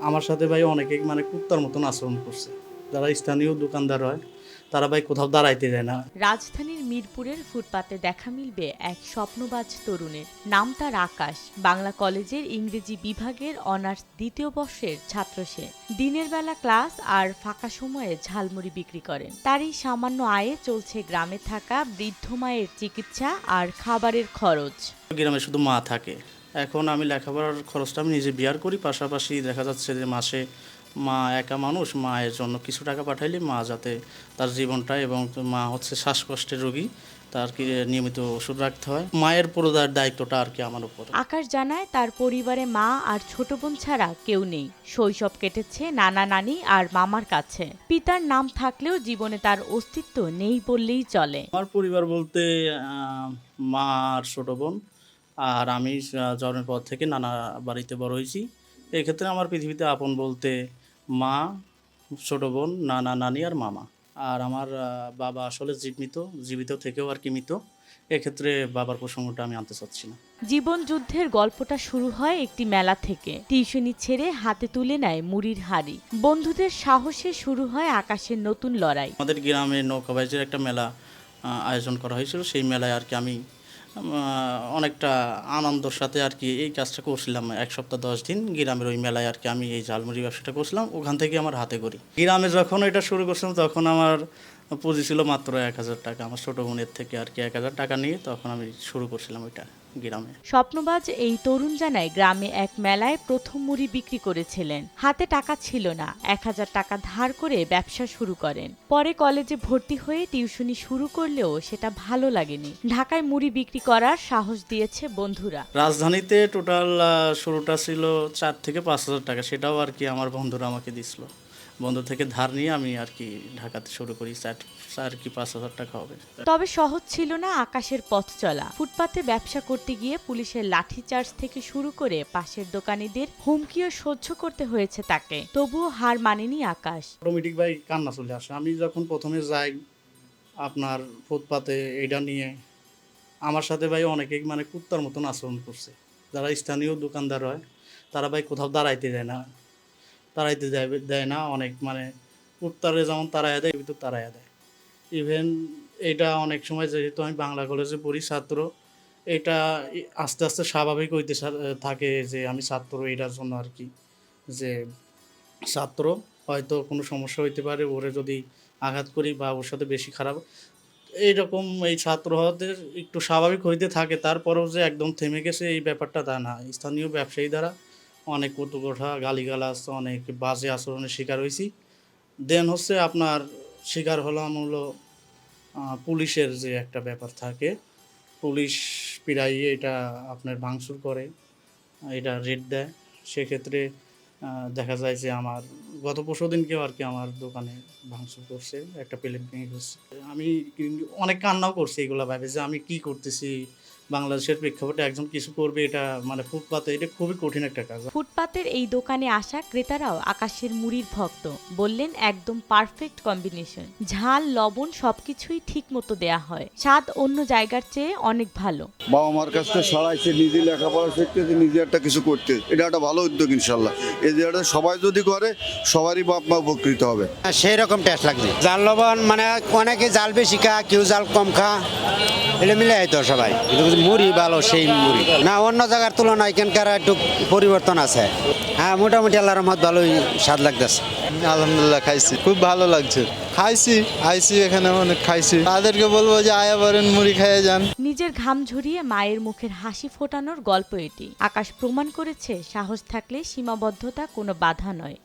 আমার সাথে ভাই অনেকে মানে কুত্তার মতন আচরণ করছে। যারা স্থানীয় দোকানদার হয় তারা ভাই কোথাও দাঁড়াইতে যায় না। রাজধানীর মিরপুরের ফুটপাতে দেখা মিলবে এক স্বপ্নবাজ তরুণের। নাম তার আকাশ। বাংলা কলেজের ইংরেজি বিভাগের অনার্স দ্বিতীয় বর্ষের ছাত্র সে। দিনের বেলা ক্লাস আর ফাঁকা সময়ে ঝালমুড়ি বিক্রি করেন। তারই সামান্য আয়ে চলছে গ্রামে থাকা বৃদ্ধ মায়ের চিকিৎসা আর খাবারের খরচ। গ্রামে শুধু মা থাকে। এখন আমি লেখাপড়ার খরচটা আমি নিজে বিয়ার করি পাশাপাশি দেখা যাচ্ছে যে মাসে মা একা মানুষ মায়ের জন্য কিছু টাকা পাঠাইলে মা যাতে তার জীবনটা এবং মা হচ্ছে শ্বাসকষ্টের রোগী তার কি নিয়মিত ওষুধ রাখতে হয়। মায়ের পুরোদার দায়িত্বটা আর কি আমার উপর। আকাশ জানায় তার পরিবারে মা আর ছোট বোন ছাড়া কেউ নেই। শৈশব কেটেছে নানা নানি আর মামার কাছে। পিতার নাম থাকলেও জীবনে তার অস্তিত্ব নেই বললেই চলে। আমার পরিবার বলতে মা আর ছোট বোন। আর আমি জন্মের পর থেকে নানা বাড়িতে বড় হয়েছি। এক্ষেত্রে আমার পৃথিবীতে আপন বলতে মা ছোটো বোন নানা নানি আর মামা। আর আমার বাবা আসলে জীবিত জীবিত থেকেও আর কি মৃত। এক্ষেত্রে বাবার প্রসঙ্গটা আমি আনতে চাচ্ছি না। জীবন যুদ্ধের গল্পটা শুরু হয় একটি মেলা থেকে। টিউশনি ছেড়ে হাতে তুলে নেয় মুড়ির হাড়ি। বন্ধুদের সাহসে শুরু হয় আকাশের নতুন লড়াই। আমাদের গ্রামে নৌকাবাইজের একটা মেলা আয়োজন করা হয়েছিল। সেই মেলায় আর কি আমি অনেকটা আনন্দর সাথে আর কি এই কাজটা করছিলাম, এক সপ্তাহ দশ দিন গ্রামের ওই মেলায় আর কি আমি এই ঝালমুড়ি ব্যবসাটা করছিলাম, ওখান থেকে আমার হাতে করি। গ্রামে যখন এটা শুরু করছিলাম, তখন আমার পুঁজি ছিল মাত্র এক হাজার টাকা, আমার ছোটো বোনের থেকে আর কি এক হাজার টাকা নিয়ে তখন আমি শুরু করছিলাম ওইটা। গ্রামে। স্বপ্নবাজ এই তরুণ জানায় গ্রামে এক মেলায় প্রথম মুড়ি বিক্রি করেছিলেন। হাতে টাকা ছিল না এক হাজার টাকা ধার করে ব্যবসা শুরু করেন। পরে কলেজে ভর্তি হয়ে টিউশনি শুরু করলেও সেটা ভালো লাগেনি। ঢাকায় মুড়ি বিক্রি করার সাহস দিয়েছে বন্ধুরা। রাজধানীতে টোটাল শুরুটা ছিল চার থেকে পাঁচ হাজার টাকা। সেটাও আর কি আমার বন্ধুরা আমাকে দিছিল। বন্ধু থেকে ধার নিয়ে আমি আর কি ঢাকাতে শুরু করি চার চার কি পাঁচ হাজার টাকা হবে। তবে সহজ ছিল না আকাশের পথ চলা। ফুটপাতে ব্যবসা করতে গিয়ে পুলিশের লাঠিচার্জ থেকে শুরু করে পাশের দোকানিদের হুমকিও সহ্য করতে হয়েছে তাকে। তবুও হার মানেনি আকাশ। অটোমেটিক ভাই কান্না চলে আসে। আমি যখন প্রথমে যাই আপনার ফুটপাতে এটা নিয়ে, আমার সাথে ভাই অনেকেই মানে কুত্তার মতন আচরণ করছে। যারা স্থানীয় দোকানদার হয়, তারা ভাই কোথাও দাঁড়াইতে দেয় না, দাঁড়াইতে দেয় দেয় না অনেক মানে কুত্তারে যেমন তারাইয়া দেয় কিন্তু তারাইয়া দেয়। ইভেন এটা অনেক সময় যেহেতু আমি বাংলা কলেজে পড়ি, ছাত্র এটা আস্তে আস্তে স্বাভাবিক হইতে থাকে যে আমি ছাত্র এটার জন্য আর কি। যে ছাত্র হয়তো কোনো সমস্যা হইতে পারে, ওরে যদি আঘাত করি বা ওর সাথে বেশি খারাপ, এইরকম এই ছাত্র হওয়াতে একটু স্বাভাবিক হইতে থাকে। তারপরেও যে একদম থেমে গেছে এই ব্যাপারটা তা না। স্থানীয় ব্যবসায়ী দ্বারা অনেক কটুকঠা গালিগালাজ, অনেক বাজে আচরণের শিকার হয়েছি দেন হচ্ছে আপনার শিকার হলাম হলো পুলিশের যে একটা ব্যাপার থাকে। পুলিশ প্রায় এটা আপনার ভাঙচুর করে, এটা রেট দেয়। সেক্ষেত্রে দেখা যায় যে আমার গত পরশু দিনকেও আর কি আমার দোকানে ভাঙচুর করছে, একটা প্লেট ভেঙে করছে আমি অনেক কান্নাও করছি এগুলো ভাবে যে আমি কি করতেছি বাংলাদেশের প্রেক্ষাপটে একজন কিছু করবে এটা মানে ফুটপাতে এটা খুবই কঠিন একটা কাজ। ফুটপাতের এই দোকানে আসা ক্রেতারাও আকাশের মুড়ির ভক্ত বললেন একদম পারফেক্ট কম্বিনেশন ঝাল লবণ সবকিছুই ঠিক মতো দেয়া হয়। স্বাদ অন্য জায়গার চেয়ে অনেক ভালো। বাবা মার কাছ থেকে সরাইছে নিজে লেখাপড়া শিখতেছে নিজে একটা কিছু করতে। এটা একটা ভালো উদ্যোগ ইনশাল্লাহ এই জায়গাটা সবাই যদি করে সবারই বাপ মা উপকৃত হবে। সেই রকম টেস্ট লাগছে জাল লবণ মানে অনেকে জাল বেশি খা কেউ জাল কম খা এটা মিলে তো সবাই মুড়ি ভালো সেই মুড়ি। না অন্য জায়গার তুলনায় এখানকার একটু পরিবর্তন আছে। হ্যাঁ মোটামুটি আল্লাহর রহমত ভালোই স্বাদ লাগতেছে। আলহামদুলিল্লাহ খাইছি। খুব ভালো লাগছে। খাইছি আইসি এখানে অনেক খাইছি। তাদেরকে বলব যে আয়া বরেন মুড়ি খেয়ে যান। নিজের ঘাম ঝরিয়ে মায়ের মুখের হাসি ফোটানোর গল্প এটি। আকাশ প্রমাণ করেছে সাহস থাকলে সীমাবদ্ধতা কোনো বাধা নয়।